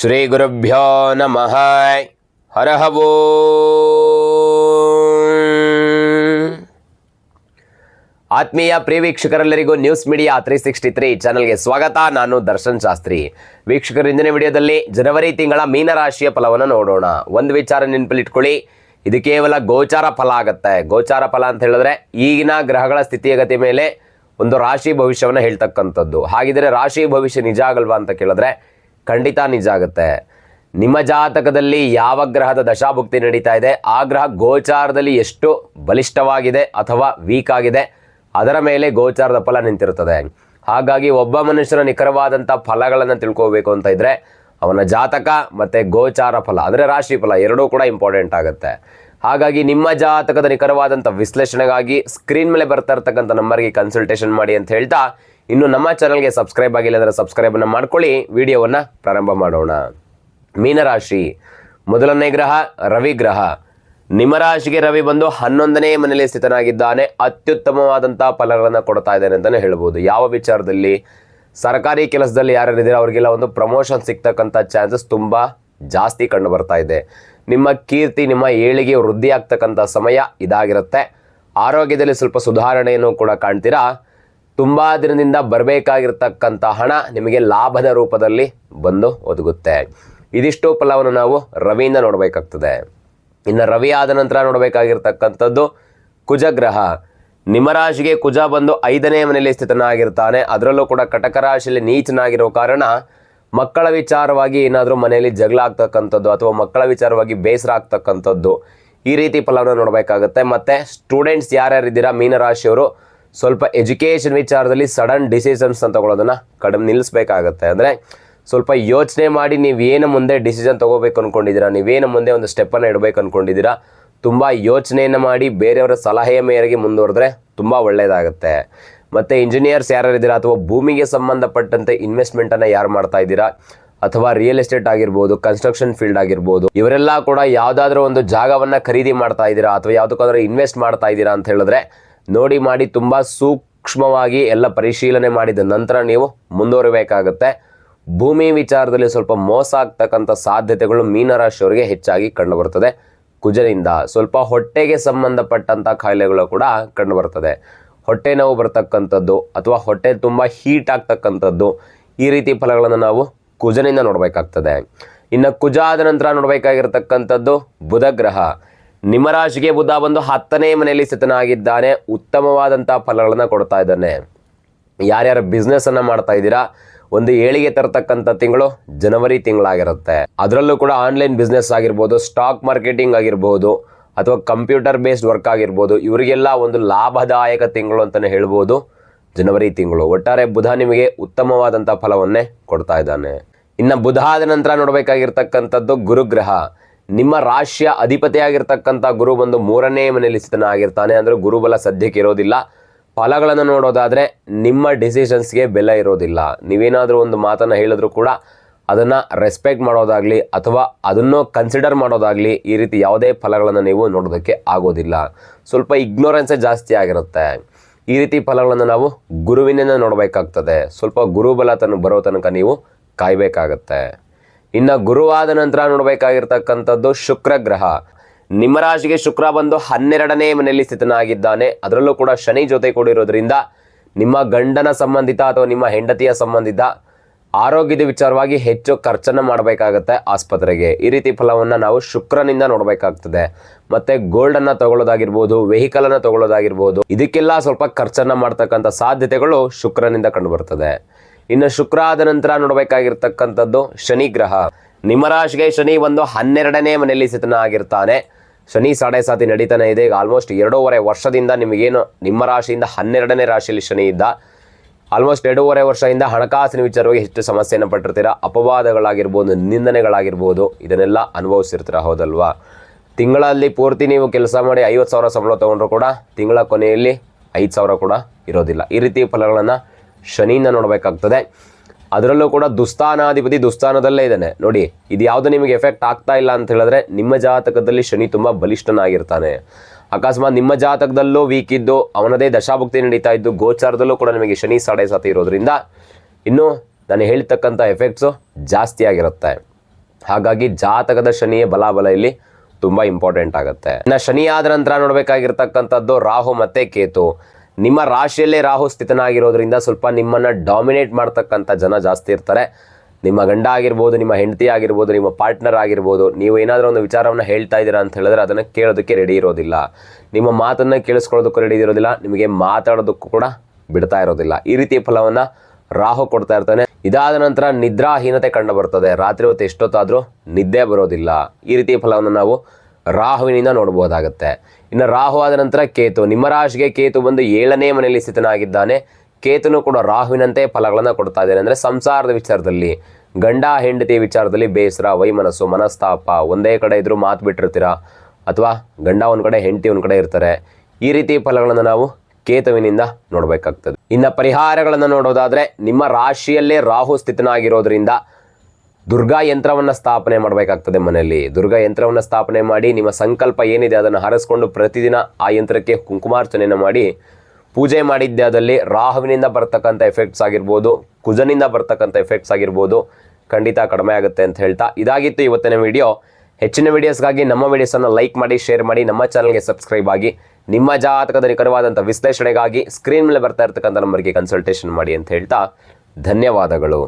ಶ್ರೀ ಗುರುಭ್ಯೋ ನಮಃ ಹರಹವೋ ಆತ್ಮೀಯ ಪ್ರಿಯ ವೀಕ್ಷಕರೆಲ್ಲರಿಗೂ news media three sixty three ಚಾನಲ್ಗೆ ಸ್ವಾಗತ. ನಾನು ದರ್ಶನ್ ಶಾಸ್ತ್ರಿ. ವೀಕ್ಷಕರು, ಇಂದಿನ ವಿಡಿಯೋದಲ್ಲಿ ಜನವರಿ ತಿಂಗಳ ಮೀನರಾಶಿಯ ಫಲವನ್ನು ನೋಡೋಣ. ಒಂದು ವಿಚಾರ ನೆನಪಲ್ಲಿಟ್ಕೊಳ್ಳಿ ಇದು ಕೇವಲ ಗೋಚಾರ ಫಲ ಆಗುತ್ತೆ. ಗೋಚಾರ ಫಲ ಅಂತ ಹೇಳಿದ್ರೆ ಈಗಿನ ಗ್ರಹಗಳ ಸ್ಥಿತಿಗತಿ ಮೇಲೆ ಒಂದು ರಾಶಿ ಭವಿಷ್ಯವನ್ನು ಹೇಳ್ತಕ್ಕಂಥದ್ದು. ಹಾಗಿದ್ರೆ ರಾಶಿ ಭವಿಷ್ಯ ನಿಜ ಆಗಲ್ವಾ ಅಂತ ಕೇಳಿದ್ರೆ ಖಂಡಿತ ನಿಜ ಆಗುತ್ತೆ. ನಿಮ್ಮ ಜಾತಕದಲ್ಲಿ ಯಾವ ಗ್ರಹದ ದಶಾಭುಕ್ತಿ ನಡೀತಾ ಇದೆ? ಆ ಗ್ರಹ ಗೋಚಾರದಲ್ಲಿ ಎಷ್ಟು ಬಲಿಷ್ಠವಾಗಿದೆ ಅಥವಾ ವೀಕ್ ಆಗಿದೆ? ಅದರ ಮೇಲೆ ಗೋಚಾರದ ಫಲ ನಿಂತಿರುತ್ತದೆ. ಹಾಗಾಗಿ ಒಬ್ಬ ಮನುಷ್ಯನ ನಿಖರವಾದಂಥ ಫಲಗಳನ್ನು ತಿಳ್ಕೋಬೇಕು ಅಂತ ಇದ್ದರೆ ಅವನ ಜಾತಕ ಮತ್ತು ಗೋಚಾರ ಫಲ, ಅಂದರೆ ರಾಶಿ ಫಲ ಎರಡೂ ಕೂಡ ಇಂಪಾರ್ಟೆಂಟ್ ಆಗುತ್ತೆ. ಹಾಗಾಗಿ ನಿಮ್ಮ ಜಾತಕದ ನಿಖರವಾದಂಥ ವಿಶ್ಲೇಷಣೆಗಾಗಿ ಸ್ಕ್ರೀನ್ ಮೇಲೆ ಬರ್ತಾ ಇರ್ತಕ್ಕಂಥ ನಂಬರ್ಗೆ ಕನ್ಸಲ್ಟೇಷನ್ ಮಾಡಿ ಅಂತ ಹೇಳ್ತಾ ಇನ್ನು ನಮ್ಮ ಚಾನಲ್ಗೆ ಸಬ್ಸ್ಕ್ರೈಬ್ ಆಗಿಲ್ಲ ಅಂದರೆ ಸಬ್ಸ್ಕ್ರೈಬನ್ನು ಮಾಡ್ಕೊಳ್ಳಿ. ವಿಡಿಯೋವನ್ನು ಪ್ರಾರಂಭ ಮಾಡೋಣ. ಮೀನರಾಶಿ. ಮೊದಲನೇ ಗ್ರಹ, ರವಿ ಗ್ರಹ. ನಿಮ್ಮ ರಾಶಿಗೆ ರವಿ ಬಂದು ಹನ್ನೊಂದನೇ ಮನೆಯಲ್ಲಿ ಸ್ಥಿತನಾಗಿದ್ದಾನೆ. ಅತ್ಯುತ್ತಮವಾದಂಥ ಫಲಗಳನ್ನು ಕೊಡ್ತಾ ಇದ್ದಾನೆ ಅಂತಲೇ ಹೇಳ್ಬೋದು. ಯಾವ ವಿಚಾರದಲ್ಲಿ? ಸರ್ಕಾರಿ ಕೆಲಸದಲ್ಲಿ ಯಾರ್ಯಾರಿದ್ದೀರೋ ಅವರಿಗೆಲ್ಲ ಒಂದು ಪ್ರಮೋಷನ್ ಸಿಗ್ತಕ್ಕಂಥ ಚಾನ್ಸಸ್ ತುಂಬ ಜಾಸ್ತಿ ಕಂಡು ಬರ್ತಾ ಇದೆ. ನಿಮ್ಮ ಕೀರ್ತಿ, ನಿಮ್ಮ ಏಳಿಗೆ ವೃದ್ಧಿ ಆಗ್ತಕ್ಕಂಥ ಸಮಯ ಇದಾಗಿರುತ್ತೆ. ಆರೋಗ್ಯದಲ್ಲಿ ಸ್ವಲ್ಪ ಸುಧಾರಣೆಯನ್ನು ಕೂಡ ಕಾಣ್ತೀರಾ? ತುಂಬ ದಿನದಿಂದ ಬರಬೇಕಾಗಿರ್ತಕ್ಕಂಥ ಹಣ ನಿಮಗೆ ಲಾಭದ ರೂಪದಲ್ಲಿ ಬಂದು ಒದಗುತ್ತೆ. ಇದಿಷ್ಟು ಫಲವನ್ನು ನಾವು ರವಿಯಿಂದ ನೋಡಬೇಕಾಗ್ತದೆ. ಇನ್ನು ರವಿ ಆದ ನಂತರ ನೋಡಬೇಕಾಗಿರ್ತಕ್ಕಂಥದ್ದು ಕುಜಗ್ರಹ. ನಿಮ್ಮ ರಾಶಿಗೆ ಕುಜ ಬಂದು ಐದನೇ ಮನೆಯಲ್ಲಿ ಸ್ಥಿತನಾಗಿರ್ತಾನೆ. ಅದರಲ್ಲೂ ಕೂಡ ಕಟಕ ರಾಶಿಯಲ್ಲಿ ನೀಚನಾಗಿರೋ ಕಾರಣ ಮಕ್ಕಳ ವಿಚಾರವಾಗಿ ಏನಾದರೂ ಮನೆಯಲ್ಲಿ ಜಗಳ ಆಗ್ತಕ್ಕಂಥದ್ದು ಅಥವಾ ಮಕ್ಕಳ ವಿಚಾರವಾಗಿ ಬೇಸರ ಆಗ್ತಕ್ಕಂಥದ್ದು ಈ ರೀತಿ ಫಲವನ್ನು ನೋಡಬೇಕಾಗುತ್ತೆ. ಮತ್ತು ಸ್ಟೂಡೆಂಟ್ಸ್ ಯಾರ್ಯಾರಿದ್ದೀರಾ? ಮೀನರಾಶಿಯವರು ಸ್ವಲ್ಪ ಎಜುಕೇಷನ್ ವಿಚಾರದಲ್ಲಿ ಸಡನ್ ಡಿಸಿಷನ್ಸ್ ಅಂತ ತಗೊಳ್ಳೋದನ್ನು ಕಡಿಮೆ ನಿಲ್ಲಿಸ್ಬೇಕಾಗತ್ತೆ. ಅಂದರೆ ಸ್ವಲ್ಪ ಯೋಚನೆ ಮಾಡಿ ನೀವೇನು ಮುಂದೆ ಡಿಸಿಷನ್ ತೊಗೋಬೇಕು ಅಂದ್ಕೊಂಡಿದ್ದೀರಾ ನೀವೇನು ಮುಂದೆ ಒಂದು ಸ್ಟೆಪ್ಪನ್ನು ಇಡಬೇಕು ಅಂದ್ಕೊಂಡಿದ್ದೀರಾ ತುಂಬ ಯೋಚನೆಯನ್ನು ಮಾಡಿ ಬೇರೆಯವರ ಸಲಹೆಯ ಮೇರೆಗೆ ಮುಂದುವರೆದ್ರೆ ತುಂಬ ಒಳ್ಳೆಯದಾಗುತ್ತೆ ಮತ್ತು ಇಂಜಿನಿಯರ್ಸ್ ಯಾರ್ಯಾರಿದ್ದೀರಾ ಅಥವಾ ಭೂಮಿಗೆ ಸಂಬಂಧಪಟ್ಟಂತೆ ಇನ್ವೆಸ್ಟ್ಮೆಂಟನ್ನು ಯಾರು ಮಾಡ್ತಾ ಇದ್ದೀರಾ, ಅಥವಾ ರಿಯಲ್ ಎಸ್ಟೇಟ್ ಆಗಿರ್ಬೋದು ಕನ್ಸ್ಟ್ರಕ್ಷನ್ ಫೀಲ್ಡ್ ಆಗಿರ್ಬೋದು, ಇವರೆಲ್ಲ ಕೂಡ ಯಾವುದಾದ್ರೂ ಒಂದು ಜಾಗವನ್ನು ಖರೀದಿ ಮಾಡ್ತಾ ಇದ್ದೀರಾ ಅಥವಾ ಯಾವುದಕ್ಕಾದ್ರೂ ಇನ್ವೆಸ್ಟ್ ಮಾಡ್ತಾ ಇದ್ದೀರಾ ಅಂತ ಹೇಳಿದ್ರೆ ನೋಡಿ ಮಾಡಿ ತುಂಬ ಸೂಕ್ಷ್ಮವಾಗಿ ಎಲ್ಲ ಪರಿಶೀಲನೆ ಮಾಡಿದ ನಂತರ ನೀವು ಮುಂದುವರಿಬೇಕಾಗುತ್ತೆ. ಭೂಮಿ ವಿಚಾರದಲ್ಲಿ ಸ್ವಲ್ಪ ಮೋಸ ಆಗ್ತಕ್ಕಂಥ ಸಾಧ್ಯತೆಗಳು ಮೀನರಾಶಿಯವರಿಗೆ ಹೆಚ್ಚಾಗಿ ಕಂಡುಬರ್ತದೆ ಕುಜನಿಂದ ಸ್ವಲ್ಪ ಹೊಟ್ಟೆಗೆ ಸಂಬಂಧಪಟ್ಟಂಥ ಕಾಯಿಲೆಗಳು ಕೂಡ ಕಂಡುಬರ್ತದೆ ಹೊಟ್ಟೆ ನೋವು ಬರ್ತಕ್ಕಂಥದ್ದು ಅಥವಾ ಹೊಟ್ಟೆ ತುಂಬ ಹೀಟ್ ಆಗ್ತಕ್ಕಂಥದ್ದು ಈ ರೀತಿ ಫಲಗಳನ್ನು ನಾವು ಕುಜನಿಂದ ನೋಡಬೇಕಾಗ್ತದೆ. ಇನ್ನು ಕುಜ ಆದ ನಂತರ ನೋಡಬೇಕಾಗಿರ್ತಕ್ಕಂಥದ್ದು ಬುಧ ಗ್ರಹ. ನಿಮ್ಮ ರಾಶಿಗೆ ಬುಧ ಬಂದು ಹತ್ತನೇ ಮನೆಯಲ್ಲಿ ಸ್ಥಿತನಾಗಿದ್ದಾನೆ. ಉತ್ತಮವಾದಂಥ ಫಲಗಳನ್ನು ಕೊಡ್ತಾ ಇದ್ದಾನೆ. ಯಾರ್ಯಾರು ಬಿಸ್ನೆಸ್ಸನ್ನು ಮಾಡ್ತಾ ಇದ್ದೀರಾ? ಒಂದು ಏಳಿಗೆ ತರತಕ್ಕಂಥ ತಿಂಗಳು ಜನವರಿ ತಿಂಗಳಾಗಿರುತ್ತೆ. ಅದರಲ್ಲೂ ಕೂಡ ಆನ್ಲೈನ್ ಬಿಸ್ನೆಸ್ ಆಗಿರ್ಬೋದು ಸ್ಟಾಕ್ ಮಾರ್ಕೆಟಿಂಗ್ ಆಗಿರ್ಬೋದು, ಅಥವಾ ಕಂಪ್ಯೂಟರ್ ಬೇಸ್ಡ್ ವರ್ಕ್ ಆಗಿರ್ಬೋದು, ಇವರಿಗೆಲ್ಲ ಒಂದು ಲಾಭದಾಯಕ ತಿಂಗಳು ಅಂತಲೇ ಹೇಳ್ಬೋದು. ಜನವರಿ ತಿಂಗಳು. ಒಟ್ಟಾರೆ ಬುಧ ನಿಮಗೆ ಉತ್ತಮವಾದಂಥ ಫಲವನ್ನೇ ಕೊಡ್ತಾ ಇದ್ದಾನೆ. ಇನ್ನು ಬುಧ ಆದ ನಂತರ ನೋಡಬೇಕಾಗಿರ್ತಕ್ಕಂಥದ್ದು ಗುರುಗ್ರಹ. ನಿಮ್ಮ ರಾಶಿಯ ಅಧಿಪತಿಯಾಗಿರ್ತಕ್ಕಂಥ ಗುರು ಬಂದು ಮೂರನೇ ಮನೆಯಲ್ಲಿ ಸ್ಥಿತನಾಗಿರ್ತಾನೆ ಅಂದರೆ ಗುರುಬಲ ಸದ್ಯಕ್ಕೆ ಇರೋದಿಲ್ಲ. ಫಲಗಳನ್ನು ನೋಡೋದಾದರೆ ನಿಮ್ಮ ಡಿಸಿಷನ್ಸ್ಗೆ ಬೆಲೆ ಇರೋದಿಲ್ಲ. ನೀವೇನಾದರೂ ಒಂದು ಮಾತನ್ನು ಹೇಳಿದ್ರು ಕೂಡ ಅದನ್ನು ರೆಸ್ಪೆಕ್ಟ್ ಮಾಡೋದಾಗಲಿ ಅಥವಾ ಅದನ್ನು ಕನ್ಸಿಡರ್ ಮಾಡೋದಾಗಲಿ ಈ ರೀತಿ ಯಾವುದೇ ಫಲಗಳನ್ನು ನೀವು ನೋಡೋದಕ್ಕೆ ಆಗೋದಿಲ್ಲ. ಸ್ವಲ್ಪ ಇಗ್ನೋರೆನ್ಸೇ ಜಾಸ್ತಿ ಆಗಿರುತ್ತೆ. ಈ ರೀತಿ ಫಲಗಳನ್ನು ನಾವು ಗುರುವಿನ ನೋಡಬೇಕಾಗ್ತದೆ. ಸ್ವಲ್ಪ ಗುರುಬಲ ತನಕ ಬರೋ ತನಕ ನೀವು ಕಾಯಬೇಕಾಗತ್ತೆ. ಇನ್ನು ಗುರುವಾದ ನಂತರ ನೋಡಬೇಕಾಗಿರ್ತಕ್ಕಂಥದ್ದು ಶುಕ್ರ ಗ್ರಹ ನಿಮ್ಮ ರಾಶಿಗೆ ಶುಕ್ರ ಬಂದು ಹನ್ನೆರಡನೇ ಮನೆಯಲ್ಲಿ ಸ್ಥಿತನಾಗಿದ್ದಾನೆ. ಅದರಲ್ಲೂ ಕೂಡ ಶನಿ ಜೊತೆ ಕೂಡಿರೋದ್ರಿಂದ ನಿಮ್ಮ ಗಂಡನ ಸಂಬಂಧಿತ ಅಥವಾ ನಿಮ್ಮ ಹೆಂಡತಿಯ ಸಂಬಂಧಿತ ಆರೋಗ್ಯದ ವಿಚಾರವಾಗಿ ಹೆಚ್ಚು ಖರ್ಚನ್ನು ಮಾಡಬೇಕಾಗತ್ತೆ ಆಸ್ಪತ್ರೆಗೆ. ಈ ರೀತಿ ಫಲವನ್ನು ನಾವು ಶುಕ್ರನಿಂದ ನೋಡಬೇಕಾಗ್ತದೆ. ಮತ್ತೆ ಗೋಲ್ಡನ್ನು ತಗೊಳ್ಳೋದಾಗಿರ್ಬೋದು, ವೆಹಿಕಲನ್ನು ತಗೊಳ್ಳೋದಾಗಿರ್ಬೋದು, ಇದಕ್ಕೆಲ್ಲ ಸ್ವಲ್ಪ ಖರ್ಚನ್ನು ಮಾಡ್ತಕ್ಕಂಥ ಸಾಧ್ಯತೆಗಳು ಶುಕ್ರನಿಂದ ಕಂಡುಬರ್ತದೆ ಇನ್ನು ಶುಕ್ರ ಆದ ನಂತರ ನೋಡಬೇಕಾಗಿರ್ತಕ್ಕಂಥದ್ದು ಶನಿ ಗ್ರಹ ನಿಮ್ಮ ರಾಶಿಗೆ ಶನಿ ಒಂದು ಹನ್ನೆರಡನೇ ಮನೆಯಲ್ಲಿ ಸ್ಥಿತನ ಆಗಿರ್ತಾನೆ ಶನಿ ಸಾಡೆ ಸಾತಿ ನಡೀತಾನೆ ಇದೆ. ಈಗ ಆಲ್ಮೋಸ್ಟ್ ಎರಡೂವರೆ ವರ್ಷದಿಂದ ನಿಮಗೇನು ನಿಮ್ಮ ರಾಶಿಯಿಂದ ಹನ್ನೆರಡನೇ ರಾಶಿಯಲ್ಲಿ ಶನಿ ಇದ್ದ. ಆಲ್ಮೋಸ್ಟ್ ಎರಡೂವರೆ ವರ್ಷದಿಂದ ಹಣಕಾಸಿನ ವಿಚಾರವಾಗಿ ಹೆಚ್ಚು ಸಮಸ್ಯೆಯನ್ನು ಪಟ್ಟಿರ್ತೀರ. ಅಪವಾದಗಳಾಗಿರ್ಬೋದು, ನಿಂದನೆಗಳಾಗಿರ್ಬೋದು, ಇದನ್ನೆಲ್ಲ ಅನುಭವಿಸಿರ್ತೀರ ಹೌದಲ್ವಾ? ತಿಂಗಳಲ್ಲಿ ಪೂರ್ತಿ ನೀವು ಕೆಲಸ ಮಾಡಿ ಐವತ್ತು ಸಾವಿರ ಸಂಬಳ ತೊಗೊಂಡ್ರು ಕೂಡ ತಿಂಗಳ ಕೊನೆಯಲ್ಲಿ ಐದು ಸಾವಿರ ಕೂಡ ಇರೋದಿಲ್ಲ. ಈ ರೀತಿ ಫಲಗಳನ್ನು ಶನಿಯಿಂದ ನೋಡಬೇಕಾಗ್ತದೆ. ಅದರಲ್ಲೂ ಕೂಡ ದುಸ್ಥಾನಾಧಿಪತಿ ದುಸ್ಥಾನದಲ್ಲೇ ಇದ್ದಾನೆ. ನೋಡಿ, ಇದು ಯಾವುದು ನಿಮಗೆ ಎಫೆಕ್ಟ್ ಆಗ್ತಾ ಇಲ್ಲ ಅಂತ ಹೇಳಿದ್ರೆ ನಿಮ್ಮ ಜಾತಕದಲ್ಲಿ ಶನಿ ತುಂಬ ಬಲಿಷ್ಠನಾಗಿರ್ತಾನೆ. ಅಕಸ್ಮಾತ್ ನಿಮ್ಮ ಜಾತಕದಲ್ಲೂ ವೀಕ್ ಇದ್ದು, ಅವನದೇ ದಶಾಭುಕ್ತಿ ನಡೀತಾ ಇದ್ದು, ಗೋಚಾರದಲ್ಲೂ ಕೂಡ ನಿಮಗೆ ಶನಿ ಸಾಡೆ ಸಾತಿ ಇರೋದ್ರಿಂದ ಇನ್ನು ನಾನು ಹೇಳ್ತಕ್ಕಂಥ ಎಫೆಕ್ಟ್ಸು ಜಾಸ್ತಿ ಆಗಿರುತ್ತೆ. ಹಾಗಾಗಿ ಜಾತಕದ ಶನಿಯ ಬಲಾಬಲ ಇಲ್ಲಿ ತುಂಬ ಇಂಪಾರ್ಟೆಂಟ್ ಆಗುತ್ತೆ. ಇನ್ನು ಶನಿ ಆದ ನಂತರ ನೋಡಬೇಕಾಗಿರ್ತಕ್ಕಂಥದ್ದು ರಾಹು ಮತ್ತು ಕೇತು. ನಿಮ್ಮ ರಾಶಿಯಲ್ಲೇ ರಾಹು ಸ್ಥಿತನಾಗಿರೋದ್ರಿಂದ ಸ್ವಲ್ಪ ನಿಮ್ಮನ್ನು ಡಾಮಿನೇಟ್ ಮಾಡ್ತಕ್ಕಂಥ ಜನ ಜಾಸ್ತಿ ಇರ್ತಾರೆ. ನಿಮ್ಮ ಗಂಡ ಆಗಿರ್ಬೋದು, ನಿಮ್ಮ ಹೆಂಡತಿ ಆಗಿರ್ಬೋದು, ನಿಮ್ಮ ಪಾರ್ಟ್ನರ್ ಆಗಿರ್ಬೋದು, ನೀವು ಏನಾದರೂ ಒಂದು ವಿಚಾರವನ್ನು ಹೇಳ್ತಾ ಇದ್ದೀರಾ ಅಂತ ಹೇಳಿದ್ರೆ ಅದನ್ನು ಕೇಳೋದಕ್ಕೆ ರೆಡಿ ಇರೋದಿಲ್ಲ. ನಿಮ್ಮ ಮಾತನ್ನು ಕೇಳಿಸ್ಕೊಳ್ಳೋದಕ್ಕೂ ರೆಡಿ ಇರೋದಿಲ್ಲ, ನಿಮಗೆ ಮಾತಾಡೋದಕ್ಕೂ ಕೂಡ ಬಿಡ್ತಾ ಇರೋದಿಲ್ಲ. ಈ ರೀತಿಯ ಫಲವನ್ನು ರಾಹು ಕೊಡ್ತಾ ಇರ್ತಾನೆ. ಇದಾದ ನಂತರ ನಿದ್ರಾಹೀನತೆ ಕಂಡು ಬರ್ತದೆ. ರಾತ್ರಿ ಹೊತ್ತು ಎಷ್ಟೊತ್ತಾದರೂ ನಿದ್ದೆ ಬರೋದಿಲ್ಲ. ಈ ರೀತಿಯ ಫಲವನ್ನು ನಾವು ರಾಹುವಿನಿಂದ ನೋಡಬಹುದಾಗುತ್ತೆ. ಇನ್ನು ರಾಹು ಆದ ನಂತರ ಕೇತು, ನಿಮ್ಮ ರಾಶಿಗೆ ಕೇತು ಬಂದು ಏಳನೇ ಮನೆಯಲ್ಲಿ ಸ್ಥಿತನಾಗಿದ್ದಾನೆ. ಕೇತುನು ಕೂಡ ರಾಹುವಿನಂತೆ ಫಲಗಳನ್ನು ಕೊಡ್ತಾ ಇದ್ದಾನೆ. ಅಂದರೆ ಸಂಸಾರದ ವಿಚಾರದಲ್ಲಿ, ಗಂಡ ಹೆಂಡತಿ ವಿಚಾರದಲ್ಲಿ ಬೇಸರ, ವೈಮನಸ್ಸು, ಮನಸ್ತಾಪ, ಒಂದೇ ಕಡೆ ಇದ್ರೂ ಮಾತು ಬಿಟ್ಟಿರ್ತೀರಾ? ಅಥವಾ ಗಂಡ ಒಂದು ಕಡೆ, ಹೆಂಡತಿ ಒಂದು ಕಡೆ ಇರ್ತಾರೆ. ಈ ರೀತಿ ಫಲಗಳನ್ನು ನಾವು ಕೇತುವಿನಿಂದ ನೋಡಬೇಕಾಗ್ತದೆ. ಇನ್ನು ಪರಿಹಾರಗಳನ್ನು ನೋಡೋದಾದರೆ, ನಿಮ್ಮ ರಾಶಿಯಲ್ಲೇ ರಾಹು ಸ್ಥಿತನಾಗಿರೋದ್ರಿಂದ ದುರ್ಗಾ ಯಂತ್ರವನ್ನು ಸ್ಥಾಪನೆ ಮಾಡಬೇಕಾಗ್ತದೆ ಮನೆಯಲ್ಲಿ. ದುರ್ಗಾ ಯಂತ್ರವನ್ನು ಸ್ಥಾಪನೆ ಮಾಡಿ, ನಿಮ್ಮ ಸಂಕಲ್ಪ ಏನಿದೆ ಅದನ್ನು ಹರಸ್ಕೊಂಡು ಪ್ರತಿದಿನ ಆ ಯಂತ್ರಕ್ಕೆ ಕುಂಕುಮಾರ್ಚನೆಯನ್ನು ಮಾಡಿ, ಪೂಜೆ ಮಾಡಿದ್ದೆ ಅದಲ್ಲಿ ರಾಹುವಿನಿಂದ ಬರ್ತಕ್ಕಂಥ ಎಫೆಕ್ಟ್ಸ್ ಆಗಿರ್ಬೋದು, ಕುಜನಿಂದ ಬರ್ತಕ್ಕಂಥ ಎಫೆಕ್ಟ್ಸ್ ಆಗಿರ್ಬೋದು ಖಂಡಿತ ಕಡಿಮೆ ಆಗುತ್ತೆ ಅಂತ ಹೇಳ್ತಾ ಇದಾಗಿತ್ತು ಇವತ್ತಿನ ವಿಡಿಯೋ ಹೆಚ್ಚಿನ ವಿಡಿಯೋಸ್ಗಾಗಿ ನಮ್ಮ ವಿಡಿಯೋಸನ್ನು ಲೈಕ್ ಮಾಡಿ ಶೇರ್ ಮಾಡಿ, ನಮ್ಮ ಚಾನಲ್ಗೆ ಸಬ್ಸ್ಕ್ರೈಬ್ ಆಗಿ, ನಿಮ್ಮ ಜಾತಕದ ನಿಖರವಾದಂಥ ವಿಶ್ಲೇಷಣೆಗಾಗಿ ಸ್ಕ್ರೀನ್ ಮೇಲೆ ಬರ್ತಾ ಇರ್ತಕ್ಕಂಥ ನಂಬರ್ಗೆ ಕನ್ಸಲ್ಟೇಷನ್ ಮಾಡಿ ಅಂತ ಹೇಳ್ತಾ ಧನ್ಯವಾದಗಳು.